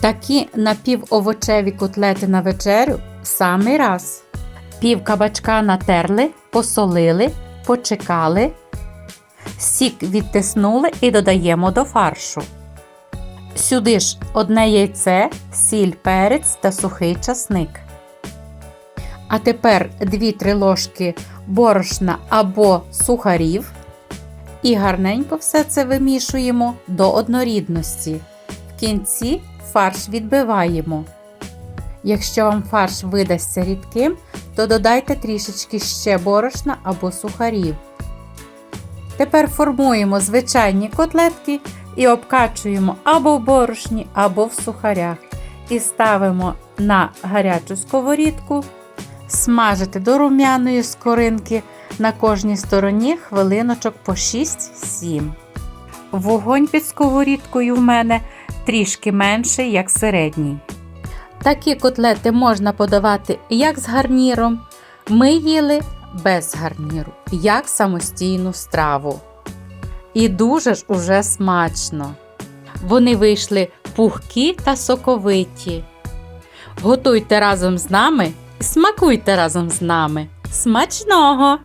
Такі напівовочеві котлети на вечерю самий раз. Пів кабачка натерли, посолили, почекали. Сік відтиснули і додаємо до фаршу. Сюди ж одне яйце, сіль, перець та сухий часник. А тепер 2-3 ложки борошна або сухарів. І гарненько все це вимішуємо до однорідності. В кінці фарш відбиваємо. Якщо вам фарш видасться рідким, то додайте трішечки ще борошна або сухарів. Тепер формуємо звичайні котлетки і обкачуємо або в борошні, або в сухарях. І ставимо на гарячу сковорідку, смажити до рум'яної скоринки на кожній стороні хвилиночок по 6-7. Вогонь під сковорідкою в мене трішки менший, як середній. Такі котлети можна подавати як з гарніром. Ми їли без гарніру, як самостійну страву. І дуже ж уже смачно. Вони вийшли пухкі та соковиті. Готуйте разом з нами і смакуйте разом з нами. Смачного!